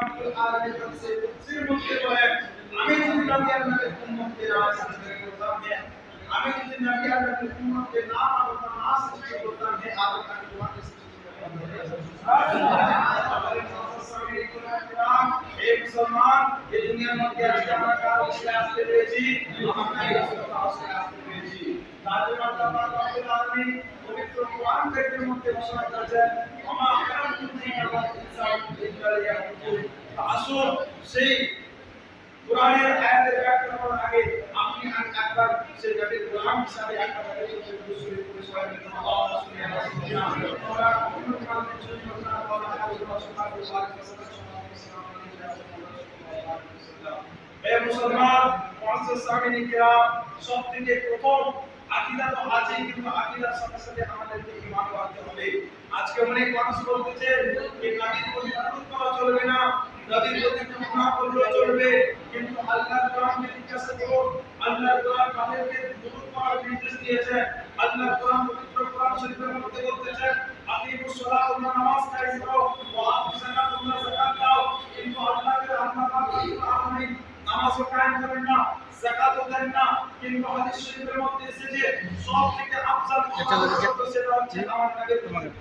রহমাতুল আলামিন কাছে তফসির মধ্যে বলেন আমি যদি নবী আল্লাহর উম্মতকে না সৃষ্টি করতাম হে আমি যদি নবী আল্লাহর উম্মতকে না করতাম না সৃষ্টি করতাম হে আদম আমি তোমাকে সৃষ্টি করতাম এই মুসলমান এই দুনিয়ার মধ্যে আজকে আমরা কারও ছেলে আসতে পেরেছি আমরা এই রাস্তাটা আসতে আসতে পেরেছি তার জন্য আল্লাহ পাক রব্বুল আলামিন পবিত্র কোরআন কারীমের মধ্যে ঘোষণা করেছেন ওমা খালাকুল জিন্না ওয়াল ইনসা ইল্লা লিয়াবুদুন আসুন সেই কোরআনের আয়াতের ব্যাখ্যা করার আগে আপনি আমি একবার সেই নবীর গোলাম হিসাবে একটা বলে শুরু করে সবাই মিলে আল্লাহ শুনে আল্লাহ আমরা কখনো কারণে চুরি করতে না বলা আল্লাহ সুবহানাহু ওয়া তাআলা এ মুসলমান মুআজ্জাজ সামিনী কিরাম সব থেকে প্রথম আকীদা তো আছে, কিন্তু আকীদার সাথে সাথে আমাদেরকে ঈমান রাখতে হবে। আজকে অনেক মানুষ বলতেছে এই নবীর প্রতি অনুরোধ করা চলবে না নবীর প্রতি গুনাহ করলে চলবে। কিন্তু আল্লাহর কোরআনকে জিজ্ঞাসা করুন আল্লাহর কোরআন আমাদেরকে দুরূদ করার নির্দেশ দিয়েছে। আল্লাহর কোরআন পবিত্র কোরআন শরীফের মধ্যে বলতেছেন আকিমুস সালাত তোমরা নামাজ কায়েম করো। নামাজও কায়েম করেন না যাকাতও দেন না কিন্তু হাদিস শরীফের মধ্যে এসেছে সব থেকে আফজাল মহান সেটা হচ্ছে আমার নবীর মুহাম্মদ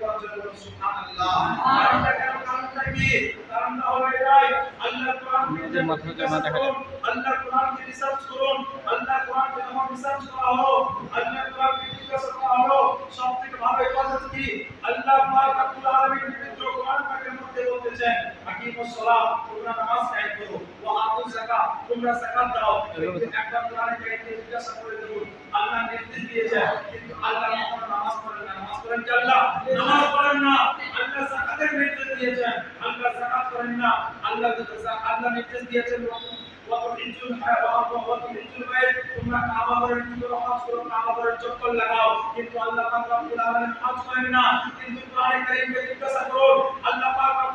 করার জন্য সুবহানাল্লাহ। কারণটা কেন কারণটা কি কারণটা হলো এটাই আল্লাহ কোরআন মাথা জামা দেখা যায়। আল্লাহ কোরআনকে রিসার্চ করুন আল্লাহ কোরআনকে যখন রিসার্চ করা হলো আল্লাহ কোরআনকে জিজ্ঞাসা করা হলো সব থেকে ভালো ইবাদত কি? আল্লাহ পাক রব্বুল আলামিন পবিত্র কোরআন পাকের মধ্যে বলতেছেন আকিমুস সালাত তোমরা নামাজ কায়েম করো। ওয়া তোমরা যাকাত দাও। একবার কোরআনে কায়েমকে জিজ্ঞাসা করে দেখুন, আল্লাহ নির্দেশ দিয়েছে কিন্তু আল্লাহ কখনো নামাজ পড়েন না। নামাজ পড়েন কি আল্লাহ? নামাজ পড়েন না। আল্লাহ যাকাতের নির্দেশ দিয়েছেন। আল্লাহ যাকাত করেন না। আল্লাহ আল্লাহ নির্দেশ দিয়েছেন ওয়াতুহিজ্জুল ওয়াতুহিজ্জুল বাইত তোমরা কাবা ঘরের ভিতরে হজ করো, কাবা ঘরের চক্কর লাগাও। কিন্তু আল্লাহ পাক রব্বুল না। কিন্তু আল্লাহ পাক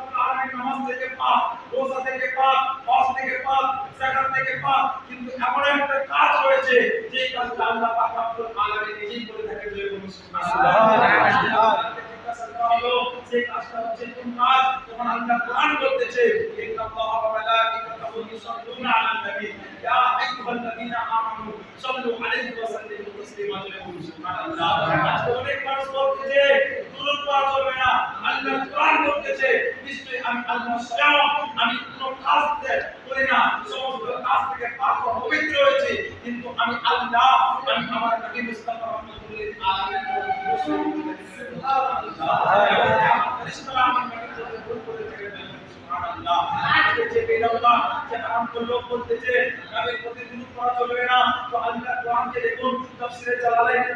নামাজ থেকে পাক রোজা থেকে পাক হজ থেকে পাক যাকাত থেকে পাক কিন্তু এমন একটা কাজ রয়েছে যে কাজটা আল্লাহ পাক রব্বুল আলামিন নিজেই করে থাকেন জয় বলুন সুবহানাল্লাহ। হলো সেই কাজটা হচ্ছে কোন কাজ? আল্লাহ কোরআন বলতেছে ইন্নাল্লাহ ওয়া মালাইকাতাহু ইউসাল্লুনা আলান নবী। ইয়া আইয়ুহাল্লাযীনা আমানু সাল্লু আলাইহি ওয়া সাল্লিমু তাসলিমা সুবহানাল্লাহ। আজকে অনেক মানুষ বলতেছে দুরূদ পড়া চলবে না। আল্লাহ কোরআন বলতেছে নিশ্চয়ই আমি আল্লাহ স্বয়ং আমি কোনো কাজ করি না, সমস্ত কাজ থেকে ও পবিত্র হয়েছে, কিন্তু আমি আল্লাহ, আমি আমার নবী মুস্তাফা লোক বলতেছে আল্লাহ দেখুন, তাফসীরে জালালাইনের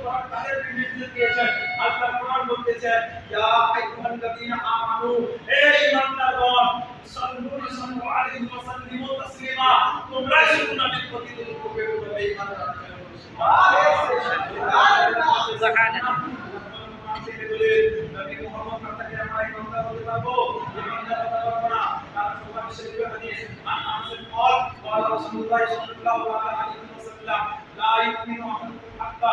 দুরূদ পড়ার তাদের নির্দেশ দিয়েছেন আল্লাহ কোরআন বলতেছে ইয়া আইয়ুহাল্লাযীনা আমানু হে ঈমানদারগণ সাল্লু সাল্লু আলাইহি ওয়া সাল্লিমু তাসলিমা তোমরা শুধু নবীর প্রতি দুরূদ পড়বে বলে ঈমানদার لا يؤمن أحدكم حتى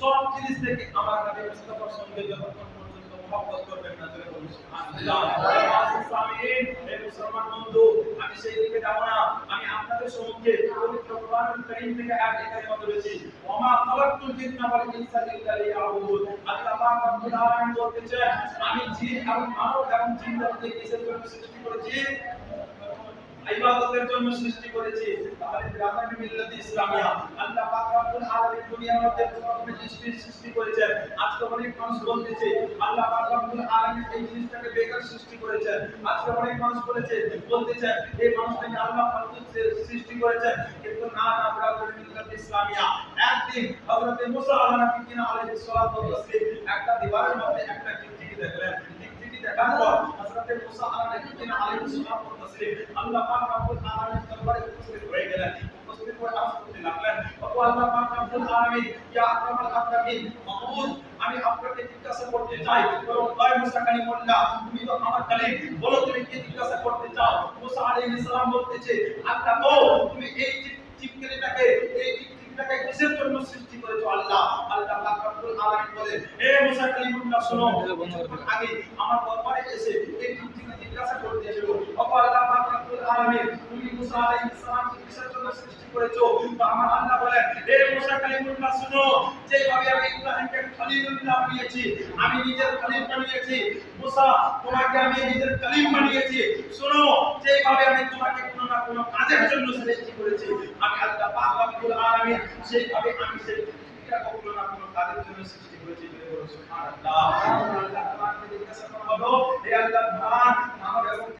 সব জিনিস থেকে আমার নবী মুস্তাফার সঙ্গে যতক্ষণ পর্যন্ত মহব্বত করবেন না জোরে বলুন সুবহানাল্লাহ সামিন মুসলমান বন্ধু, আমি সেই দিকে যাব না। আমি আপনাদের সম্মুখে পবিত্র কোরআনুল কারীম থেকে এক একাই মত রয়েছে। ওমা খালাকতুল জিন্না ওয়াল ইনসা ইল্লা লিয়াবুদুন। আল্লাহ পাক রব্বুল আলামিন বলতেছেন, আমি জিন এবং মানব এবং জিনদেরকে কিসের জন্য সৃষ্টি করেছি? ইবাদতের জন্য সৃষ্টি করেছি। তাহলে গ্রামের মিল্লাত ইসলামিয়া। আল্লাহ পাক রব্বুল আলামিন দুনিয়ার মধ্যে প্রথমে সৃষ্টি সৃষ্টি করেছেন, আজকে অনেক মানুষ বলতেছে, আল্লাহ পাক রব্বুল আলামিন এই জিনিসটাকে বেকার সৃষ্টি করেছেন। আজকে অনেক মানুষ বলেছে, বলতেছে, এই মানুষটাকে আল্লাহ ফালতু সৃষ্টি করেছেন। কিন্তু না না, গ্রামের মিল্লাত ইসলামিয়া। একদিন হযরত মুসা আলাইহিস সালাম আলাইহিস সালাম একটা দিবারের মধ্যে একটা টিকটিকি দেখলেন। দেখার পর হযরত মুসা আলাইহিস সালাম তাসলিম আল্লাহ পাক রব্বুল আলামিন দরবারে উপস্থিত হয়ে গেলেন উপস্থিত হয়ে আওয়াজ করতে আমি আপনাকে জিজ্ঞাসা করতে চাই, বলো মুসা কালিমুল্লাহ তুমি তো আমার কালিম বলো তুমি কি জিজ্ঞাসা করতে চাও? মুসা আলাইহিস সালাম বলতেছে আল্লাহ তুমি এই চিপকেলিটাকে শুনো, আগে আমার দরবারে এসে এই চিপকেলি জিজ্ঞাসা করতেছিল ও আল্লাহ পাক রব্বুল আলামিন তুমি মুসা আলাইহিস সালামকে কিসের জন্য সৃষ্টি করেছ? তো আমার আল্লাহ বলে হে মুসা কালিমুল্লাহ, শুনো, যেভাবে আমি ইব্রাহিমকে খলিলুল্লাহ বানিয়েছি আমি নিজের খলিল বানিয়েছি। মুসা, তোমাকে আমি নিজের কলিম বানিয়েছি। শোনো, যেভাবে আমি তোমাকে কোনো না কোনো কাজের জন্য সৃষ্টি করেছি, আমি আল্লাহ পাক রব্বুল আলামিন সেইভাবে আমি সেই কোনো না কোনো কাজের জন্য সৃষ্টি করেছি। সুবহানাল্লাহ। আল্লাহ তোমাকে জিজ্ঞাসা করা হলো হে আল্লাহ